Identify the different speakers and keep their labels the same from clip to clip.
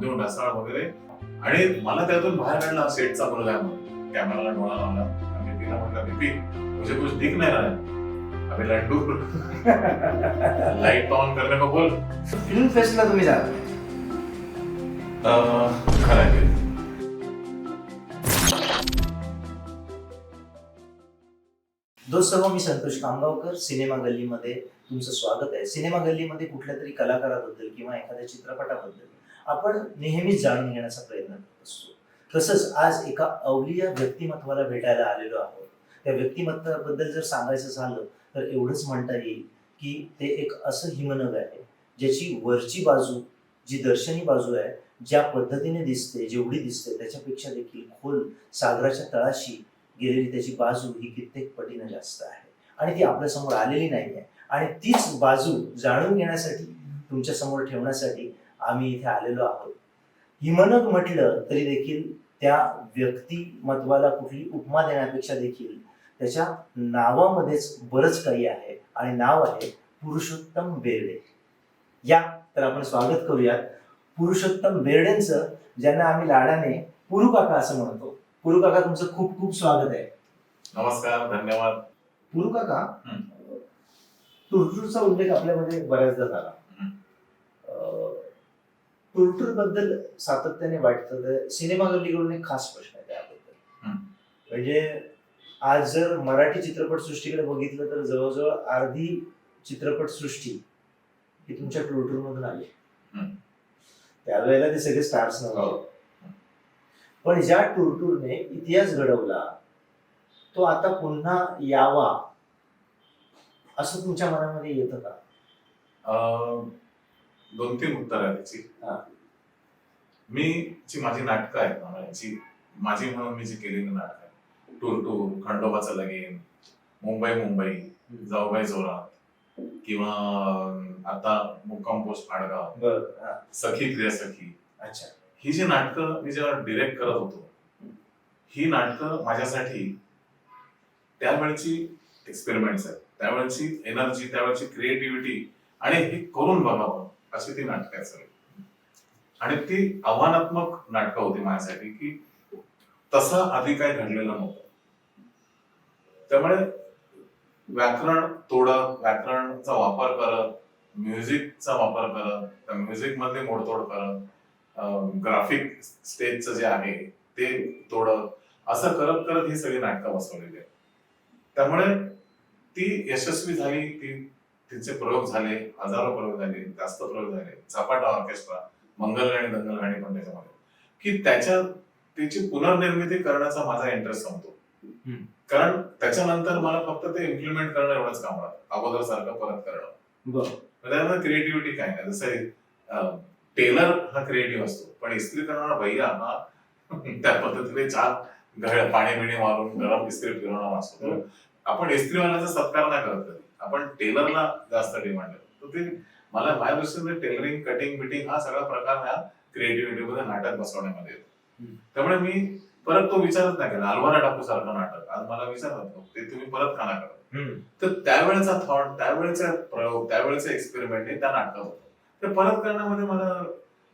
Speaker 1: नामदेव ढसाळ वगैरे. आणि मला त्यातून बाहेर काढला सेटचा मुलगा. कॅमेराला डोळा लावला. आणि तिला म्हटलं बिपी मुझे कुछ दिख नहीं रहा है. अभी लड्डू. लाइट ऑन करने को बोल
Speaker 2: फिल्म फेस्टला तुम्ही जा
Speaker 1: अं, खरं आहे.
Speaker 2: मी संतोष कामगावकर. सिनेमा गल्लीमध्ये तुमचं स्वागत आहे. सिनेमा गल्लीमध्ये कुठल्या तरी कलाकाराबद्दल किंवा एखाद्या चित्रपटाबद्दल. आपण नेहमीच जाणून घेण्याचा प्रयत्न करत असतो. तसंच आज एका अवलिया व्यक्तिमत्वाला भेटायला आलेलो आहोत. त्या व्यक्तिमत्वाबद्दल जर सांगायचं झालं तर एवढंच म्हणता येईल की ते एक असं हिमनग आहे ज्याची वरची बाजू जी दर्शनी बाजू आहे ज्या पद्धतीने दिसते जेवढी दिसते त्याच्यापेक्षा देखील खोल सागराच्या तळाशी गेलेली त्याची बाजू ही कित्येक पटीनं जास्त आहे. आणि ती आपल्यासमोर आलेली नाही आहे आणि तीच बाजू जाणून घेण्यासाठी तुमच्यासमोर ठेवण्यासाठी आम्ही इथे आलेलो आहोत. हिमनग म्हटलं तरी देखील त्या व्यक्तिमत्वाला कुठली उपमा देण्यापेक्षा देखील त्याच्या नावामध्येच बरंच काही आहे आणि नाव आहे पुरुषोत्तम बेर्डे. या तर आपण स्वागत करूयात. पुरुषोत्तम बेर्डेंचं ज्यांना आम्ही लाडाने पुरु काका असं म्हणतो. पुरु काका तुमचं खूप खूप स्वागत आहे.
Speaker 1: नमस्कार धन्यवाद.
Speaker 2: पुरु काका. टुरटूरचा उल्लेख आपल्यामध्ये बऱ्याचदा झाला. टुरटूरबद्दल सातत्याने वाटतं तर सिनेमा गल्लीकडून एक खास प्रश्न आहे त्याबद्दल. म्हणजे आज जर मराठी चित्रपट सृष्टीकडे बघितलं तर जवळजवळ अर्धी चित्रपट सृष्टी ही तुमच्या टुरटूर मधून आली. त्यावेळेला ते सगळे स्टार्स नव्हते
Speaker 1: हो.
Speaker 2: पण ज्या टुरटूरने इतिहास घडवला तो आता पुन्हा यावा असं तुमच्या मनामध्ये येतं का
Speaker 1: अं, दोन तीन उत्तर आहे त्याची. मी जी माझी नाटकं आहेत ना याची माझी म्हणून मी जी केलेली नाटकं आहे टूर टूर खंडोबाचं लगीन मुंबई मुंबई जाऊबाई जोरात किंवा आता मुक्काम पोस्ट आडगाव
Speaker 2: बरं
Speaker 1: सखी क्रिया सखी.
Speaker 2: अच्छा.
Speaker 1: ही जी नाटकं मी जेव्हा डिरेक्ट करत होतो ही नाटकं माझ्यासाठी त्यावेळची एक्सपेरिमेंट्स आहेत. त्यावेळची एनर्जी त्यावेळची क्रिएटिव्हिटी आणि हे करून बघावं. अशी ती नाटकं आहेत सगळी. आणि ती आव्हानात्मक नाटकं होती माझ्यासाठी की तसं आधी काय घडलेलं नव्हतं. त्यामुळे व्याकरण तोडत व्याकरणचा वापर करत म्युझिकचा वापर करत त्या म्युझिकमध्ये मोडतोड करत ग्राफिक स्टेजचं जे आहे ते तोडत असं करत करत ही सगळी नाटकं बसवलेली आहेत. त्यामुळे ती यशस्वी झाली ती तिचे प्रयोग झाले हजारो प्रयोग झाले जास्त प्रयोग झाले. झपाटा ऑर्केस्ट्रा मंगलगाणी दंगलगाणी पण त्याच्यामध्ये. की त्याच्या त्याची पुनर्निर्मिती करण्याचा माझा इंटरेस्ट संपतो. कारण त्याच्यानंतर मला फक्त ते इम्प्लिमेंट करणं एवढंच काम राहतं. अगोदर सारखं परत करणं. त्यामध्ये क्रिएटिव्हिटी काय नाही. जसं टेलर हा क्रिएटिव्ह असतो. पण इस्त्री करणारा भैया हा त्या पद्धतीने छान घळ पाणी बिणी मारून गरम इस्त्री फिरवणारा असतो. आपण इस्त्रीवाल्याचा सत्कार नाही करत आपण टेलरला जास्त डिमांड तर ते मला माझ्या दृष्टीने टेलरिंग कटिंग बिटिंग हा सगळा प्रकार ह्या क्रिएटिव्हिटी मध्ये नाटक बसवण्यामध्ये येतो. त्यामुळे मी परत तो विचारच नाही केला. अलवारा टाकू सारखं नाटक. आज मला विचारत ते तुम्ही परत का नाही करत तर त्यावेळेचा थॉट त्यावेळेचा प्रयोग त्यावेळेचा एक्सपेरिमेंट हे त्या नाटकात होतं. ते परत करण्यामध्ये मला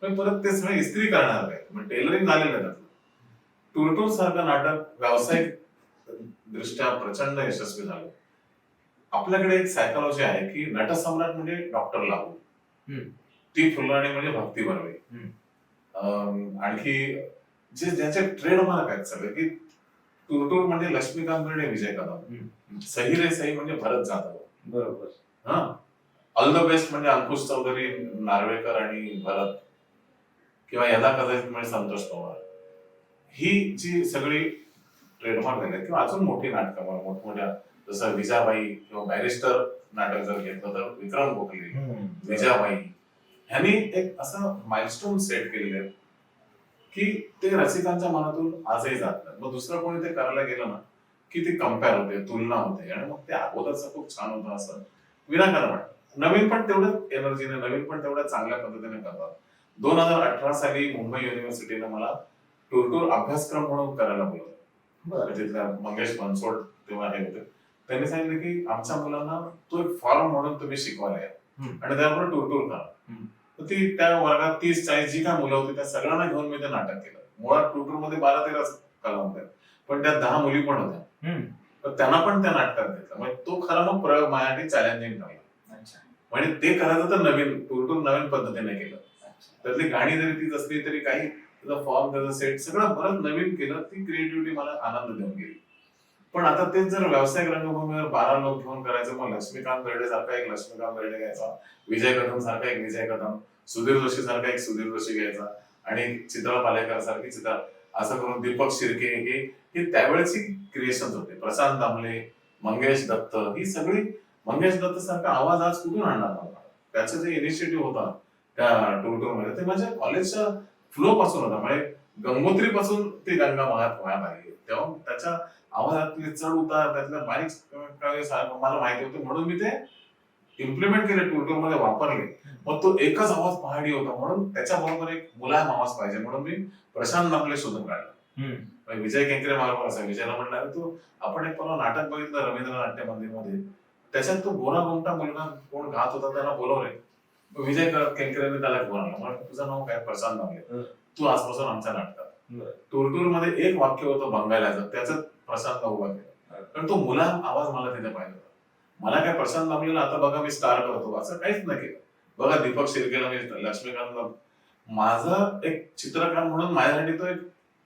Speaker 1: परत ते सगळं इस्त्री करणार मग टेलरिंग झालेलं त्यातलं. टुरटूर सारखं नाटक व्यावसायिक दृष्ट्या प्रचंड यशस्वी झालं. आपल्याकडे एक सायकोलॉजी आहे की नटसम्राट म्हणजे डॉक्टर लागू. ती फुलराणी म्हणजे भक्ती बर्वे आणखी जे ज्याचे ट्रेडमार्क आहेत सगळे की टुरटूर म्हणजे लक्ष्मीकांत बेर्डे विजय कदम. सही रे सही म्हणजे भरत जाधव.
Speaker 2: बरोबर.
Speaker 1: हा. ऑल द बेस्ट म्हणजे अंकुश चौधरी नार्वेकर आणि भरत. किंवा यदा कदाचित म्हणजे संतोष पवार. ही जी सगळी ट्रेडमार्क झाली किंवा अजून मोठी नाटकं मोठमोठ्या जसं विजाबाई किंवा बॅरिस्टर नाटक जर घेतलं तर विक्रम गोखले विजाबाई ह्यांनी एक असं माइलस्टोन सेट केलेले की ते रसिकांच्या मनातून आजही जात नाही मग दुसरं कोणी ते करायला गेलं ना की ते कंपेअर होते तुलना होते. आणि मग ते अगोदरचं खूप छान होतं असं विनाकारण वाटतं. नवीन पण तेवढं एनर्जीने नवीन पण तेवढ्या चांगल्या पद्धतीने करतात. दोन हजार अठरा साली मुंबई युनिव्हर्सिटीने मला टूर अभ्यासक्रम म्हणून करायला बोलवलं.
Speaker 2: बरं.
Speaker 1: तिथल्या मंगेश बनसोड तेव्हा हे होते. त्यांनी सांगितलं की आमच्या मुलांना तो एक फॉर्म म्हणून तुम्ही शिकवायला या. आणि त्यामुळे टूर टूर करा. तर ती त्या वर्गात तीस चाळीस जी काय मुलं होती त्या सगळ्यांना घेऊन मी ते नाटक केलं. मुळात टूटरमध्ये बारा तेराच कला होत्या पण त्यात दहा मुली पण होत्या. तर त्यांना पण त्या नाटकात घेतलं. म्हणजे तो खरा मग प्रयोग माझ्यासाठी चॅलेंजिंग ठरला. म्हणजे ते करायचं तर नवीन टूर नवीन पद्धतीने केलं. त्यातली गाणी जरी तीच असली तरी काही त्याचा फॉर्म त्याचा सेट सगळं परत नवीन केलं ती क्रिएटिव्हिटी मला आनंद देऊन गेली. पण आता तेच जर व्यावसायिक रंगभूमीवर बारा लोक घेऊन करायचं मग लक्ष्मीकांत बेर्डे सारखा एक लक्ष्मीकांत बेर्डे घ्यायचा विजय कदम सारखा एक विजय कदम सुधीर जोशी सारखा एक सुधीर जोशी घ्यायचा आणि चित्रा पालेकर सारखी चित्रा असं करून दीपक शिर्के हे हे त्यावेळेची क्रिएशन होते. प्रशांत दामले मंगेश दत्त ही सगळी मंगेश दत्त सारखा आवाज आज कुठून आणणार मला त्याचं जे इनिशिएटिव्ह होता त्या टूर टूरमध्ये ते माझ्या कॉलेजच्या फ्लो पासून होता. म्हणजे गंगोत्री पासून ती गंगा वाहत वाहत आली तेव्हा त्याच्या आवाजातले चढ उतार त्यातल्या बारीक मला माहिती होते. म्हणून मी ते इम्प्लिमेंट केले टूरमध्ये वापरले. मग तो एकच आवाज पहाडी होता. म्हणून त्याच्या बरोबर एक मुलायम आवाज पाहिजे. म्हणून मी प्रशांत दामले शोधून काढला. विजय केंकरे मार्ग असा विजयला म्हटलं "अरे तू आपण एक परवा नाटक बघितलं रवींद्र नाट्य मंदिरमध्ये त्याच्यात तो गोरा गोमटा मुलगा कोण गात होता त्याला बोलवले. विजय केंकरेने त्याला बोलावलं मग तुझं नाव काय? प्रशांत
Speaker 2: हं.
Speaker 1: तू आजपासून आमच्या नाटकात. टूरटूरमध्ये एक वाक्य होतं बंगाल्याचं त्याचं प्रशांत उभा केलं. कारण तो मुलाम आवाज मला तिथे पाहिजे होता. मला काय प्रशांत दामलेला आता बघा मी स्टार करतो असं काहीच नाही केलं. बघा दीपक शिर्केला मी लक्ष्मीकांतला. माझा एक चित्रकार म्हणून माझ्यासाठी तो एक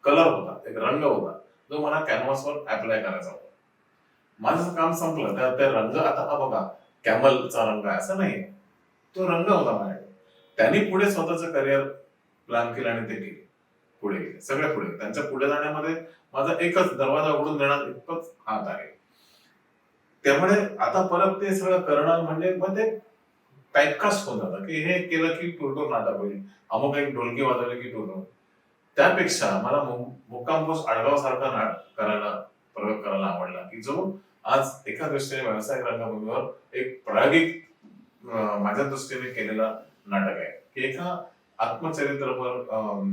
Speaker 1: कलर होता एक रंग होता जो मला कॅनव्हासवर अप्लाय करायचा होता. माझं काम संपलं त्या त्या रंग आता हा बघा कॅमलचा रंग आहे असं नाही तो रंग होता माझ्याकडे. त्यांनी पुढे स्वतःचं करिअर प्लॅन केला आणि ते गेले पुढे गेले. सगळे पुढे त्यांच्या पुढे जाण्यामध्ये माझा एकच दरवाजा उघडून देणार इतकंच हात आहे. त्यामुळे आता परत ते सगळं करणं म्हणजे मग ते टाईपकास्ट होऊन जातं की हे केलं की टुरटूर नाटक होईल. अमुक एक ढोलकी वाजवली की टुरटूर. त्यापेक्षा मला मु- मुक्काम पोस आडगाव सारखा नाटक करायला प्रयोग करायला आवडला की जो आज एका दृष्टीने व्यावसायिक रंगभूमीवर एक प्रायोगिक माझ्या दृष्टीने केलेला नाटक आहे. की एका आत्मचरित्रपर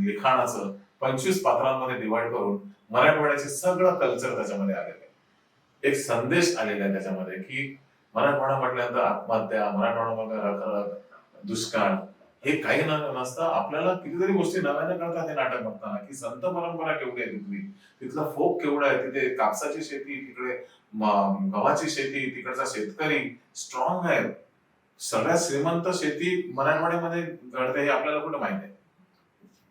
Speaker 1: लिखाणाचं पंचवीस पात्रांमध्ये डिवाइड करून मराठवाड्याचे सगळं कल्चर त्याच्यामध्ये आलेलं आहे. एक संदेश आलेला आहे त्याच्यामध्ये की मराठवाडा म्हटल्यानंतर आत्महत्या मराठवाडा दुष्काळ हे काही न नसता आपल्याला कितीतरी गोष्टी नव्याने कळतात हे नाटक बघताना की संत परंपरा केवढी आहे तिथली तिथला फोक केवढा आहे तिथे कापसाची शेती तिकडे गव्हाची शेती तिकडचा शेतकरी स्ट्रॉंग आहे. सगळ्यात श्रीमंत शेती मराठवाड्यामध्ये घडते हे आपल्याला कुठं माहिती आहे?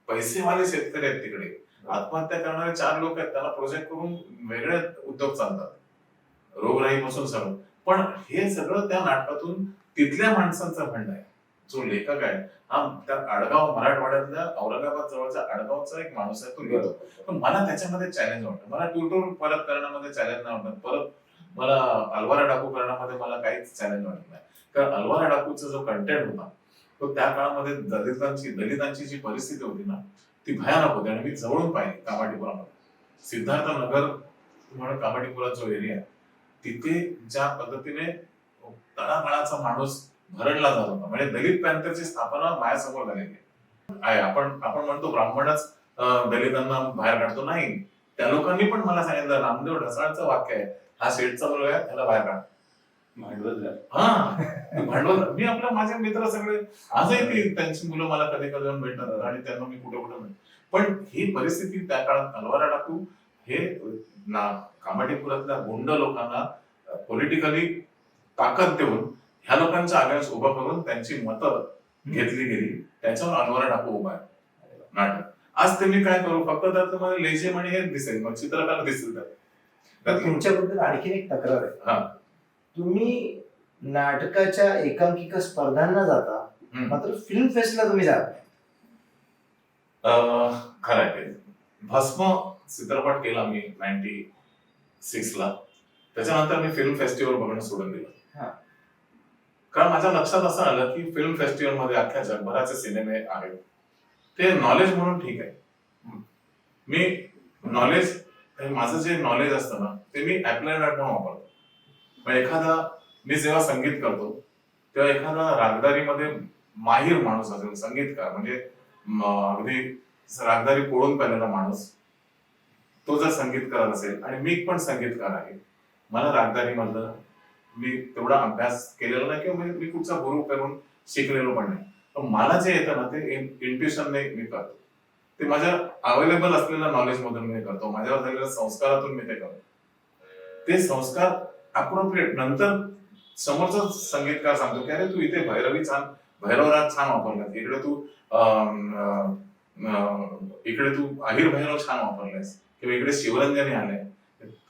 Speaker 1: पैसेवाले शेतकरी आहेत तिकडे. आत्महत्या करणारे चार लोक आहेत त्याला प्रोजेक्ट करून वेगळे उद्योग चालतात. रोगराईपासून सर्व. पण हे सगळं त्या नाटकातून तिथल्या माणसांचं म्हणणं आहे. जो लेखक आहे हा त्या आडगाव मराठवाड्यातल्या औरंगाबाद जवळच्या आडगावचा एक माणूस आहे तो लिहितो पण मला त्याच्यामध्ये चॅलेंज वाटतं. मला ट्युटोर परत करण्यामध्ये चॅलेंज नाही वाटत. परत मला अलवारा डाकू करण्यामध्ये मला काहीच चॅलेंज वाटत नाही. कारण अलवार डाकूचा जो कंटेंट होता तो त्या काळामध्ये दलितांची दलितांची जी परिस्थिती होती ना ती भयानक होती आणि मी जवळून पाहिली कामाटीपुरामध्ये सिद्धार्थ नगर म्हणून कामाटीपुरा जो एरिया आहे तिथे ज्या पद्धतीने तळागाळाचा माणूस भरडला जात होता म्हणजे दलित पॅन्थरची स्थापना माझ्यासमोर झालेली आहे. आपण आपण म्हणतो ब्राह्मणच दलितांना बाहेर काढतो. नाही त्या लोकांनी पण मला सांगितलं रामदेव ढसाळचं वाक्य आहे हा शेठचा मुलगा आहे त्याला बाहेर काढ. हा भांडवल मी आपल्या माझे मित्र सगळे आजही ती त्यांची मुलं मला कधी कधी येऊन भेटतात आणि त्यांना मी कुठे कुठे पण ही परिस्थिती त्या काळात अलवारा टाकू हे ना कामाटीपुरातल्या गुंड लोकांना पॉलिटिकली ताकद देऊन ह्या लोकांच्या आगास उभं करून त्यांची मतं घेतली गेली. त्याच्यावर अलवारा टाकू उभा आहे. नाटक. आज ते मी काय करू? फक्त त्यात तुम्हाला लेझिम आणि हे दिसेल. मग चित्रकार दिसेल त्यात.
Speaker 2: तुमच्याबद्दल आणखीन एक तक्रार आहे.
Speaker 1: हा.
Speaker 2: तुम्ही नाटकाच्या एकांकिका स्पर्धांना जाता. मात्र फिल्म फेस्टला तुम्ही जात
Speaker 1: खरं आहे ते. भस्म चित्रपट केला मी नाईन्टी सिक्स ला. त्याच्यानंतर मी फिल्म फेस्टिवल बघणं सोडून दिलं. कारण माझ्या लक्षात असं आलं की फिल्म फेस्टिवलमध्ये अख्ख्या जगभराचे सिनेमे आहेत. ते नॉलेज म्हणून ठीक आहे. मी नॉलेज माझं जे नॉलेज असतं ना ते मी आर्ट म्हणून वापरतो. मग एखादा मी जेव्हा संगीत करतो तेव्हा एखादा रागदारीमध्ये माहीर माणूस असेल संगीतकार म्हणजे अगदी रागदारी पोळून पाहिलेला माणूस तो जर संगीतकार असेल आणि मी पण संगीतकार आहे मला रागदारी मधलं मी तेवढा अभ्यास केलेला नाही किंवा मी- मी कुठचा गुरु करून शिकलेलो पण नाही. पण मला जे येतं ना ते इंट्युशनने मी करतो. ते माझ्या अवेलेबल असलेल्या नॉलेज मधून मी करतो माझ्यावर झालेल्या संस्कारातून मी ते करतो. ते संस्कार अप्रोप्रिएट नंतर समोरचा संगीतकार सांगतो की अरे तू इथे भैरवी छान भैरवराज छान वापरलास. इकडे तू अं, अं, इकडे तू अहिर भैरव छान वापरलायस किंवा इकडे शिवरंजनी आले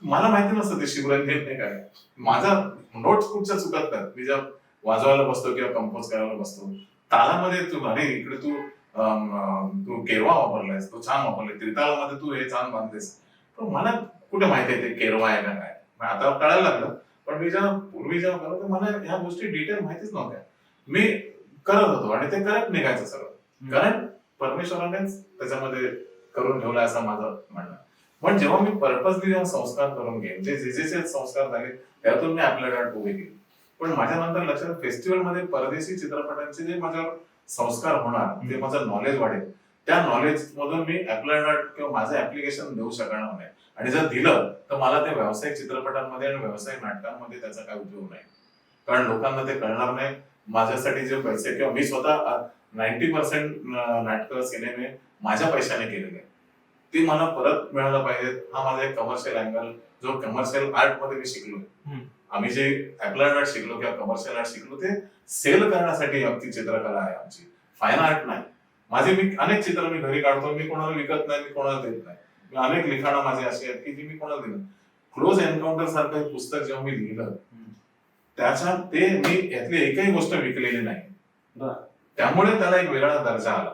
Speaker 1: मला माहिती नसतं ते शिवरंजन हे काय माझा नोट्स कुठच्या चुकत नाही मी जेव्हा वाजवायला बसतो किंवा कंपोज करायला बसतो तालामध्ये तू अरे इकडे तू अं, तू केरवा वापरलायस तू छान वापरलाय त्रिताळामध्ये तू हे छान बांधतेस पण मला कुठे माहिती आहे ते केरवा आहे का काय? आता कळायला लागलं. पण मी जेव्हा पूर्वी जेव्हा करत मला ह्या गोष्टी डिटेल माहितीच नव्हत्या. मी करत होतो आणि ते करत निघायचं सगळं. कारण परमेश्वरानेच त्याच्यामध्ये करून ठेवलं असं माझं म्हणणं. पण जेव्हा मी पर्पजली जेव्हा संस्कार करून घेईन जे जे संस्कार झाले त्यातून मी आपल्या गाठ उभे केले. पण माझ्या नंतर लक्षात फेस्टिवलमध्ये परदेशी चित्रपटांचे जे माझ्यावर संस्कार होणार ते माझं नॉलेज वाढेल. त्या नॉलेज मधून मी अप्लाइड आर्ट किंवा माझं ऍप्लिकेशन देऊ शकणार नाही. आणि जर दिलं तर मला ते व्यावसायिक चित्रपटांमध्ये आणि व्यावसायिक नाटकांमध्ये त्याचा काय उपयोग नाही. कारण लोकांना ते कळणार नाही. माझ्यासाठी जे पैसे किंवा मी स्वतः नाईन्टी पर्सेंट नाटकं सिनेमे माझ्या पैशाने केलेले. आहेत. ती मला परत मिळायला पाहिजे हा माझा एक कमर्शियल अँगल जो कमर्शियल आर्टमध्ये मी शिकलो. आम्ही जे अप्लाइड आर्ट शिकलो किंवा कमर्शियल आर्ट शिकलो ते सेल करण्यासाठी ती चित्रकला आहे आमची. फाईन आर्ट नाही. माझे मी अनेक चित्र मी घरी काढतो मी कोणाला विकत नाही मी कोणाला देत नाही. मी अनेक लिखाणं माझी अशी आहेत की जी मी कोणाला दिलं क्लोज एन्काउंटर सारखं पुस्तक जेव्हा मी लिहिलं त्याच्यात ते मी यातली एकही गोष्ट विकलेली नाही. त्यामुळे त्याला एक वेगळा दर्जा आला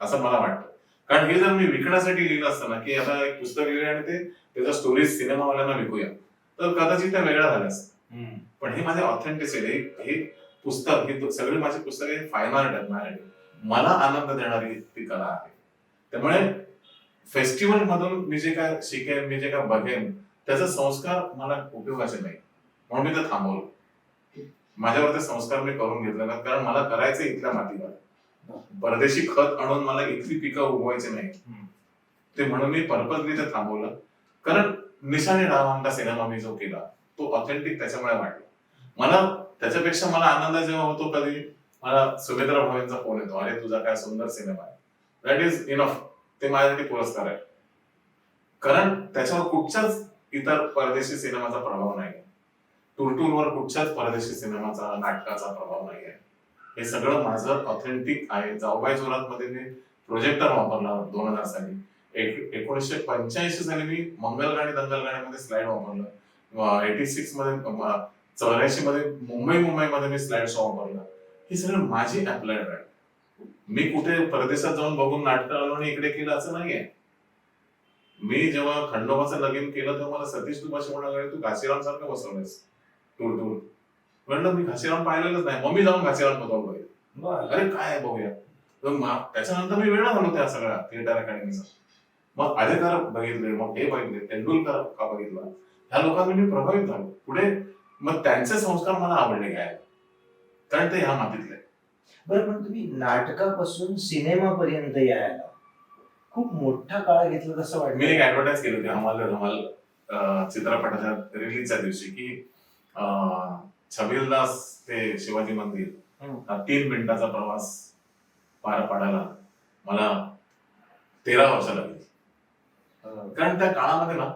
Speaker 1: असं मला वाटतं. कारण हे जर मी विकण्यासाठी लिहिलं असतं ना की आता एक पुस्तक लिहिले आणि ते त्याचा स्टोरीज सिनेमावाल्यांना विकूया तर कदाचित त्या वेगळ्या झाल्या
Speaker 2: हम्म.
Speaker 1: पण हे माझे ऑथेंटिसिटी हे हे पुस्तक हे सगळी माझी पुस्तके फाईन आर्ट आहेत माझ्यासाठी मला आनंद देणारी ती कला आहे. त्यामुळे फेस्टिवल मधून मी जे काय शिकेन मी जे काय बघेन त्याचा संस्कार मला उपयोगाचे नाही. म्हणून मी ते थांबवलं. माझ्यावर ते संस्कार मी करून घेतले ना कारण मला करायचे इथल्या मातीवर परदेशी खत आणून मला इथली पिकं उगवायची नाही. ते म्हणून मी पर्पजली ते थांबवलं. कारण निशाने डावांचा सिनेमा मी जो केला तो ऑथेंटिक त्याच्यामुळे वाटला मला त्याच्यापेक्षा मला आनंद जेव्हा होतो कधी? मला सुमित्रा भावेंचा फोन येतो. अरे तुझा काय सुंदर सिनेमा आहे. दॅट इज इनफ ते माझ्यासाठी पुरस्कार आहे. कारण त्याच्यावर कुठच्याच इतर परदेशी सिनेमाचा प्रभाव नाही टूरटूरवर कुठच्याच परदेशी सिनेमाचा नाटकाचा प्रभाव नाही आहे. हे सगळं माझं ऑथेंटिक आहे. जाऊबाई जोरात मध्ये मी प्रोजेक्टर वापरला दोन हजार साली. एक एकोणीसशे पंच्याऐंशी साली मी मंगल गाणी दंगल गाण्यामध्ये स्लाइड वापरलं. एटी सिक्समध्ये चौऱ्याऐंशी मध्ये मुंबई मुंबईमध्ये मी स्लाइड शो वापरला. ही सगळं माझी अप्लाइड आहे मी कुठे परदेशात जाऊन बघून नाटकं आलो आणि इकडे केलं असं नाहीये. मी जेव्हा खंडोबाचं लगीन केलं तेव्हा मला सतीश दुपाशी म्हणाले तू घासीराम सारखं बसवलंयस. Tour tour. म्हणलं मी घासीराम पाहिलेलंच नाही. मग मी जाऊन घासीराम बघावं पाहिजे
Speaker 2: बरं.
Speaker 1: अरे काय बघूया. त्याच्यानंतर मी वेळा झालो त्या सगळ्या थिएटर अकॅडमीचा मग अधिकार बघितले मग हे बघितले तेंडुलकर का बघितला? ह्या लोकांनी मी प्रभावित झालो. पुढे मग त्यांचे संस्कार मला आवडले घ्यायला. कारण ते ह्या मातीतले.
Speaker 2: बरं पण तुम्ही नाटकापासून सिनेमापर्यंत यायला खूप मोठा काळ घेतला तसं
Speaker 1: मी एक ऍडव्हर्टाईज केली होती हमाल धमाल अं, चित्रपटाच्या रिलीजच्या दिवशी की अं, छबिलदास ते शिवाजी मंदिर
Speaker 2: हम्म.
Speaker 1: हा तीन मिनिटाचा प्रवास पार पाडायला मला तेरा वर्ष लागली. कारण त्या काळामध्ये ना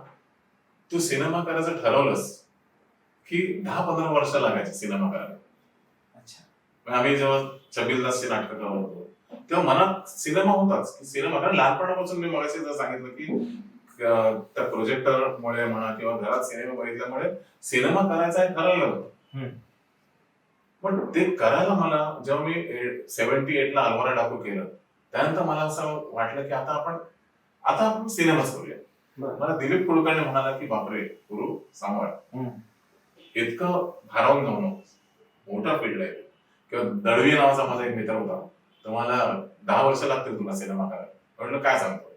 Speaker 1: तू सिनेमा करायचं ठरवलंस की दहा पंधरा वर्ष लागायचे सिनेमा करायला. मग आम्ही जेव्हा छबिलदासची नाटकं करत होतो तेव्हा मनात सिनेमा होताच की सिनेमा कारण लहानपणापासून मी मगाशी जर सांगितलं की त्या प्रोजेक्टरमुळे म्हणा किंवा घरात सिनेमा बघितल्यामुळे सिनेमा करायचा हे ठरवलं. पण ते करायला मला जेव्हा मी सेव्हन्टी एटला अलवारा डाकू केलं त्यानंतर मला असं वाटलं की आता आपण आता आपण सिनेमाच करूया. मला दिलीप कुलकर्णी म्हणाला की बापरे गुरु सांभाळ. इतकं भारावून जाऊ नको मोठा फील्ड आहे किंवा दळवी नावाचा माझा एक मित्र होता. तर मला दहा वर्ष लागतील तुला सिनेमा करायला. म्हटलं काय सांगतो?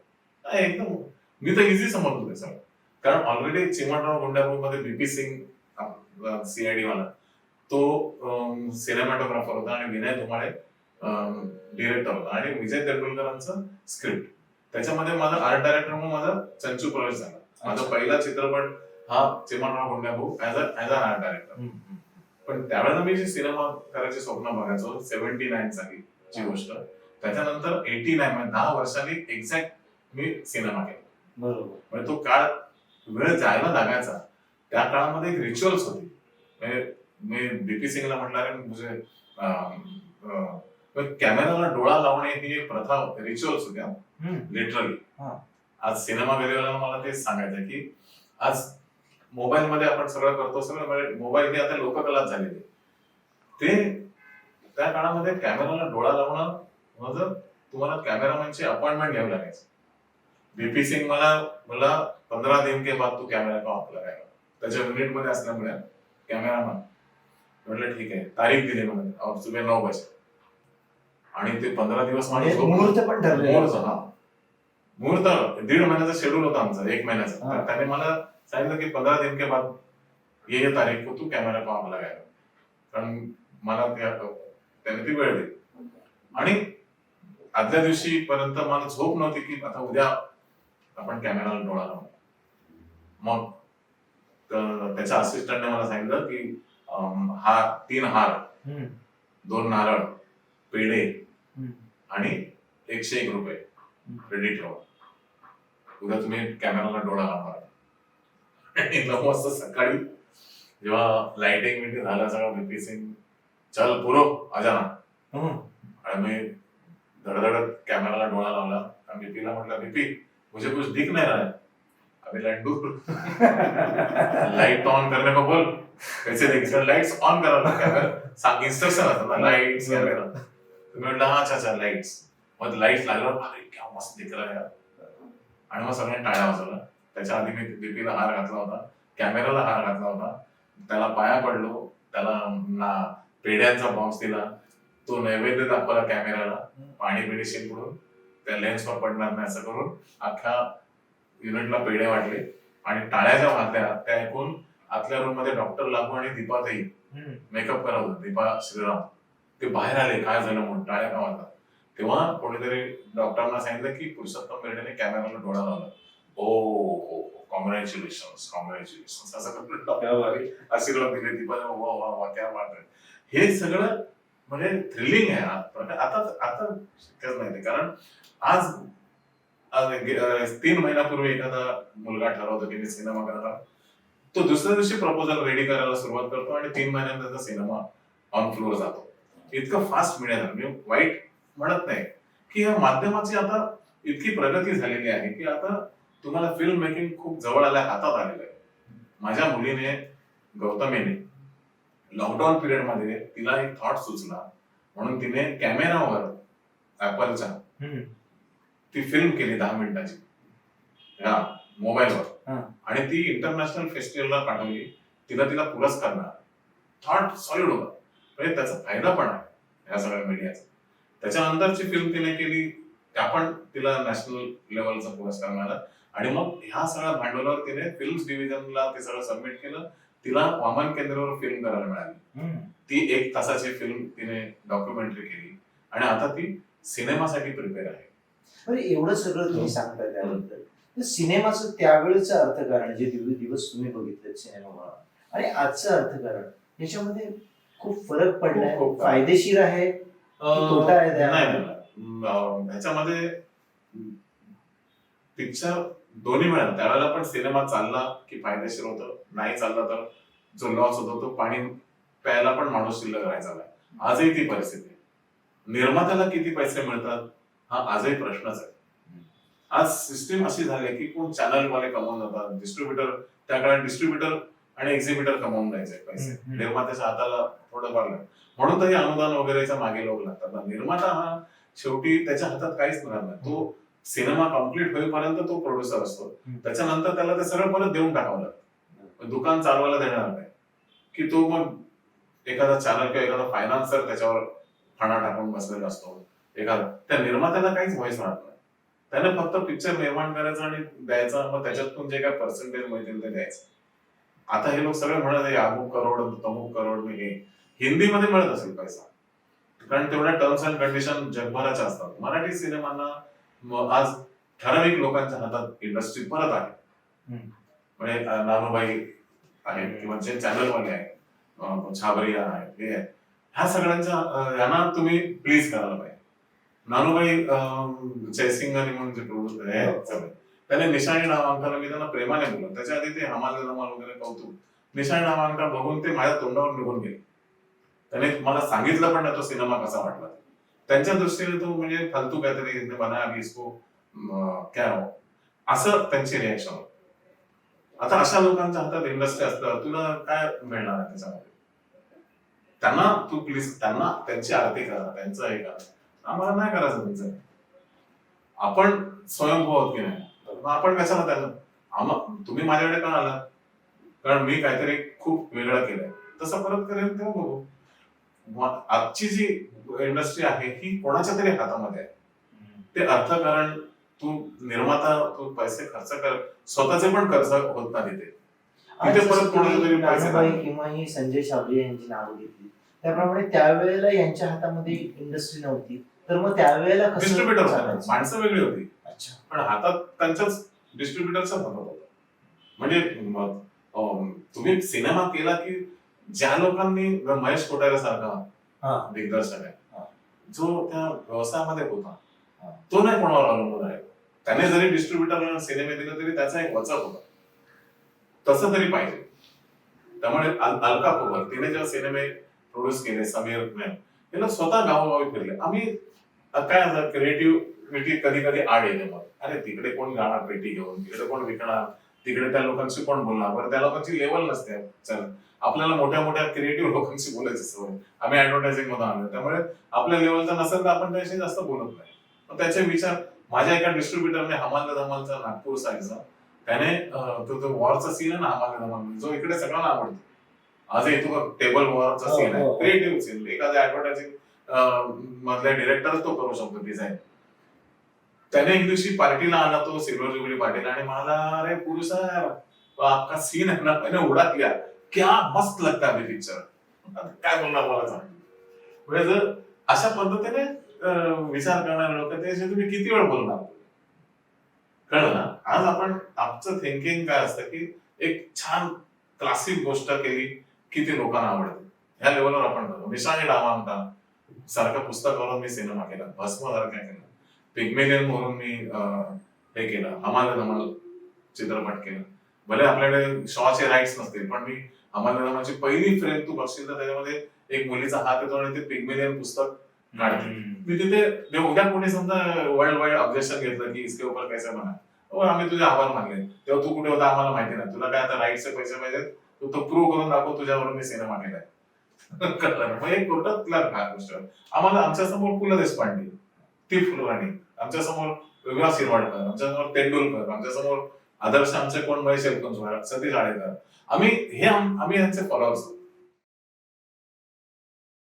Speaker 1: एकदम मी तर इझी समजतो ते सगळं. कारण ऑलरेडी चिमणराव गुंडापूरमध्ये बीपी सिंग सीआयडी वाला तो सिनेमॅटोग्राफर होता आणि विनय धुमाळे डिरेक्टर होता. आणि विजय तेंडुलकरांचं स्क्रिप्ट त्याच्यामध्ये माझा आर्ट डायरेक्टर म्हणून माझा चंचू प्रवेश झाला. माझा पहिला चित्रपट हा Chimanrao Gundabhau as a as a art director पण त्यावेळेला मी जे सिनेमा करायचे स्वप्न बघायचो सेव्हन्टी नाईन साली ची गोष्ट त्याच्यानंतर एटी नाईन म्हणजे दहा वर्षांनी एक्झॅक्ट मी सिनेमा केला.
Speaker 2: बरोबर.
Speaker 1: म्हणजे तो काळ वेळ जायला लागायचा. त्या काळामध्ये एक रिच्युअल्स होती. म्हणजे मी बीपी सिंगला म्हटलं म्हणजे म्हणजे कॅमेराला डोळा लावणे ही एक प्रथा होती रिच्युअल्स होत्या. लिटरली. आज सिनेमा गेलेला मला तेच सांगायचं की आज मोबाईल मध्ये आपण सगळं करतो सगळं म्हणजे मोबाईल ही आता लोककलाच झालेली. ते त्या काळामध्ये कॅमेराला डोळा लावणं म्हणजे तुम्हाला कॅमेरामॅनची अपॉइंटमेंट घ्यावी लागायची. बीपी सिंग मला मला पंधरा दिन के बाद तू कॅमेरा का ऑफ लगायला त्याच्या युनिटमध्ये असल्यामुळे कॅमेरामॅन म्हटलं ठीक आहे तारीख दिली मला. और सुबह नऊ बजे आणि ते पंधरा दिवस माझी
Speaker 2: म्हणजे
Speaker 1: झोप
Speaker 2: मुहूर्त पण ठरले
Speaker 1: मुहूर्त हा. मुहूर्त दीड महिन्याचा शेड्यूल होता आमचा एक महिन्याचा. त्याने मला सांगितलं की पंधरा दिन के बाद ये ये तारीख को तू कॅमेरा को ऑफ लगायला कारण मला त्या- त्याने ती वेळ दिली. आणि आदल्या दिवशी पर्यंत मला झोप नव्हती की आता उद्या आपण कॅमेराला डोळा लावू. मग त्याच्या असिस्टंटने मला सांगितलं की हा तीन हार. दोन नारळ पेढे. आणि एकशे एक रुपये रेडी ठेवा उद्या तुम्ही कॅमेराला डोळा लावणार. आणि नऊ वाजता सकाळी. जेव्हा लाइटिंग बिटिंग झालं सगळं बीपी सिंग चल पुरो आजा ना.
Speaker 2: हम्म.
Speaker 1: आणि मी धडधडत कॅमेराला डोळा लावला. आणि बीपीला म्हटलं बीपी मुझे कुछ दिख नहीं रहा है. अभी लड्डू. लाइट ऑन करने को बोल. कैसे देखिए लाइट्स ऑन करा कॅमेरा इंस्ट्रक्शन असतात ना लाईट्स कॅमेरा मी म्हटलं हा अच्छा अच्छा लाईट्स मग लाईट्स लागलं अरे क्या मस्त दिख रहा है यार. आणि मग सगळ्यांनी टाळ्या त्याच्या आधी मी बीपीला हार घातला होता कॅमेराला हार घातला होता. त्याला पाया पडलो त्याला ना पेढ्यांचा बॉक्स दिला. तो नैवेद्य दाखवला कॅमेराला पाणी बिणी शिंपडून त्या लेन्सवर पडणार नाही असं करून अख्ख्या युनिटला पेढे वाटले. आणि टाळ्या ज्या वाजल्या त्या ऐकून आतल्या रूममध्ये डॉक्टर लागू आणि दीपाताई
Speaker 2: हम्म.
Speaker 1: मेकअप करत होते. दीपा श्रीराम ते बाहेर आले काय झालं म्हणून टाळ्या का वाजला तेव्हा कोणीतरी डॉक्टरांना सांगितलं की पुरुषोत्तम बेर्डेने कॅमेराला डोळा लावला. ओ कॉंग्रॅच्युलेशन कॉंग्रॅच्युलेशन असं करून डॉक्टर आशीर्वाद दिले दीपा वा वा वा क्या बात आहे हे सगळं म्हणजे थ्रिलिंग आहे हा. आता आता शक्यच नाही ते. कारण आज तीन महिन्यापूर्वी एखादा मुलगा ठरवतो की मी सिनेमा करणार तो दुसऱ्या दिवशी प्रपोजल रेडी करायला सुरुवात करतो आणि तीन महिन्यात त्याचा सिनेमा ऑन फ्लोर जातो. इतकं फास्ट झालं. मी वाईट म्हणत नाही की या माध्यमाची आता इतकी प्रगती झालेली आहे की आता तुम्हाला फिल्म मेकिंग खूप जवळ आल्या हातात आलेलं आहे. माझ्या मुलीने गौतमीने लॉकडाऊन पिरियडमध्ये तिला एक थॉट सुचला. म्हणून तिने कॅमेरावर ऍपलच्या
Speaker 2: हम्म.
Speaker 1: ती फिल्म केली दहा मिनिटाची. या मोबाईलवर
Speaker 2: हा.
Speaker 1: आणि ती इंटरनॅशनल फेस्टिवलला पाठवली. तिला तिला पुरस्कार मिळाला. थॉट सॉलिड होता. म्हणजे त्याचा फायदा पण आहे या सगळ्या मीडियाचा त्याच्यानंतरची फिल्म तिने केली त्या पण तिला नॅशनल लेवलचा पुरस्कार मिळाला. आणि मग ह्या सगळ्या भांडवलावर तिने फिल्म डिव्हिजनला ते सगळं सबमिट केलं. तिला वामन केंद्रावर फिल्म करायला मिळाली. ती एक तासाची फिल्म तिने डॉक्युमेंटरी केली. आणि आता ती सिनेमासाठी प्रिपेअर आहे.
Speaker 2: एवढं सगळं तुम्ही सांगताय त्याबद्दल. तर सिनेमाचं त्यावेळेचं अर्थकारण जे दिव- दिवस तुम्ही बघितले सिनेमा आणि आजचं अर्थकारण याच्यामध्ये खूप फरक पडलाय. फायदेशीर आहे तोटा आहे त्या-
Speaker 1: नाही नाही, नाही. अं, ह्याच्यामध्ये पिक्चर दोन्ही मिळालं त्यावेळेला पण सिनेमा चालला की फायदेशीर होतं नाही चालला तर जो लॉस होतो तो पाणी प्यायला पण माणूस शिल्लक राहायचा नाही. आजही ती परिस्थिती आहे. निर्मात्याला किती पैसे मिळतात हा आजही प्रश्नच आहे. आज सिस्टीम अशी झाली आहे की कोण चॅनलवाले कमवून जातात डिस्ट्रीब्युटर त्या काळात डिस्ट्रीब्युटर आणि एक्झिबिटर कमवून द्यायचे पैसे. निर्मात्याच्या हाताला थोडंफार लागतं. म्हणून तरी अनुदान वगैरेच्या मागे लोक लागतात. निर्माता हा शेवटी त्याच्या हातात काहीच मिळणार नाही. तो सिनेमा कंप्लीट होईपर्यंत तो प्रोड्युसर असतो. त्याच्यानंतर त्याला ते सगळं परत देऊन टाकावं लागतं. दुकान चालवायला देणार नाही. की तो मग एखादा चॅनल किंवा एखादा फायनान्सर त्याच्यावर फणा टाकून बसलेला असतो. एखादा त्या निर्मात्याला काहीच व्हायच राहत नाही. त्याने फक्त पिक्चर निर्माण करायचा आणि द्यायचा मग त्याच्यातून जे काय पर्सेंटेज मिळतील ते द्यायचं. आता हे लोक सगळे म्हणत आहे अमुक करोड तमुक करोड मी हे हिंदीमध्ये मिळत असेल पैसा. कारण तेवढ्या टर्म्स अँड कंडिशन जगभराच्या असतात. मराठी सिनेमांना म- आज ठराविक लोकांच्या हातात इंडस्ट्री परत आहे. म्हणजे नानूबाई आहेत. किंवा जे चॅनलवाले आहेत छाबरिया आहेत हे आहेत. ह्या सगळ्यांच्या यांना तुम्ही प्लीज करायला पाहिजे. नानूबाई अं, जयसिंगानी म्हणून जे प्रोड्यूसर आहे
Speaker 2: हो.
Speaker 1: त्याने निशाणी नामांकन मी त्यांना प्रेमाने बोललो. त्याच्या आधी ते हमाल धमाल वगैरे कौतुक. निशाणी नामांकन बघून ते माझ्या तोंडावर निघून गेले. त्याने मला सांगितलं पण नाही तो सिनेमा कसा वाटला. त्यांच्या दृष्टीने तो म्हणजे फालतू काहीतरी बना अभी इसको क्या हो? असं त्यांची रिॲक्शन आता अशा लोकांच्या हातात इंडस्ट्री असतं तुला काय मिळणार आहे त्याच्यामध्ये? त्यांना तू प्लीज त्यांना त्यांची आरती करा त्यांचं हे करा. आम्हाला नाही करायचं त्यांचं आपण स्वयंभू आहोत की नाही? मग आपण कशाला त्यांना आम्हा तुम्ही माझ्याकडे का आला कारण मी काहीतरी खूप वेगळं केलंय. तसं परत करेन तेव्हा बघू. मग आजची जी इंडस्ट्री आहे ही कोणाच्या तरी हातामध्ये आहे. ते अर्थकारण तू निर्माता तू पैसे खर्च कर स्वतःचे पण खर्च होत नाही ते परत.
Speaker 2: किंवा ही संजय शाबरे यांची नावं घेतली. त्याप्रमाणे त्यावेळेला यांच्या हातामध्ये इंडस्ट्री नव्हती. तर मग त्यावेळेला
Speaker 1: डिस्ट्रीब्युटर? माणसं वेगळी होती.
Speaker 2: अच्छा.
Speaker 1: पण हातात त्यांच्याच डिस्ट्रीब्युटरचा हातात होता. म्हणजे तुम्ही सिनेमा केला की ज्या लोकांनी महेश कोठारे सारखा
Speaker 2: हा.
Speaker 1: दिग्दर्शक. आहे. जो त्या व्यवसायामध्ये होता. तो नाही कोणावर अवलंबून आहे. त्याने जरी डिस्ट्रीब्युटरला सिनेमे दिले तरी त्याचा एक वचक होता. तसं तरी पाहिजे. त्यामुळे अलका पोबर तिने जेव्हा सिनेमे प्रोड्यूस केले समीर ने तिला स्वतः गावोगावी फिरले. आम्ही काय क्रिएटिव्हिटी कधी कधी आड येते मग अरे तिकडे कोण गाणार पेटी घेऊन? तिकडे कोण विकणार? तिकडे त्या लोकांशी कोण बोलणार? बरं त्या लोकांची लेवल नसते. चल. आपल्याला मोठ्या मोठ्या क्रिएटिव्ह लोकांशी बोलायची सवय आम्ही ऍडव्हर्टायझिंग मधून आलो त्यामुळे आपल्या लेवलचा नसेल तर आपण त्याशी जास्त बोलत नाही. मग त्याचे विचार माझ्या एका डिस्ट्रीब्युटरने हमाल धमालचा नागपूर साईडचा. त्याने तो जो वॉरचा सीन आहे ना हमाल धमाल जो इकडे सगळ्यांना आवडतो. आज येतो टेबल वॉरचा
Speaker 2: हो,
Speaker 1: सीन आहे.
Speaker 2: हो.
Speaker 1: क्रिएटिव्ह सीन एखाद्या ऍडव्हर्टायझिंग मधल्या डिरेक्टर तो करू शकतो डिझाईन त्याने एक दिवशी पार्टीला आला तो सिल्वर जुबली पार्टीला आणि मला अरे पुरुष है आपका सीन है ना मैंने उड़ा दिया क्या मस्त लगता है पिक्चर काय बोलणार मला सांग. म्हणजे जर अशा पद्धतीने विचार करणारे लोक त्याच्याशी तुम्ही किती वेळ बोलणार? कळलं ना? आज आपण आमचं थिंकिंग काय असतं की एक छान क्लासिक गोष्ट केली किती लोकांना आवडते. ह्या लेवलवर आपण करतो निशाणी डामांता सारखं पुस्तकावरून मी सिनेमा केला. भस्म सारखा केला? पिग्मेलियन म्हणून मी हे केलं. हमाल धमाल चित्रपट केला. भले आपल्याकडे शॉचे राईट्स नसतील पण मी हमाल धमालची पहिली फ्रेम तू बघशील तर त्याच्यामध्ये एक मुलीचा हात येतो आणि ते पिग्मेलियन पुस्तक काढते मी तिथे उद्या कोणी समजा वर्ल्ड वाईड ऑब्जेक्शन घेतलं की इसके ऊपर कैसे बना? हो आम्ही तुझे आभार मानले. तेव्हा तू कुठे होता आम्हाला माहिती नाही. तुला काय आता राईटचे पैसे पाहिजेत? तू तो प्रूव्ह करून दाखव तुझ्यावरून मी सिनेमा केलाय? मग एक कोर्टातला भाग गोष्ट. आम्हाला आमच्यासमोर पु ल देशपांडे ती फुलराणी आमच्यासमोर विवाह शिरवाडकर आमच्यासमोर तेंडुलकर. आमच्यासमोर आदर्श आमचे कोण महेश एलकुंचवार सतीश आळेकर आम्ही हे आम्ही यांचे फॉलोअर्स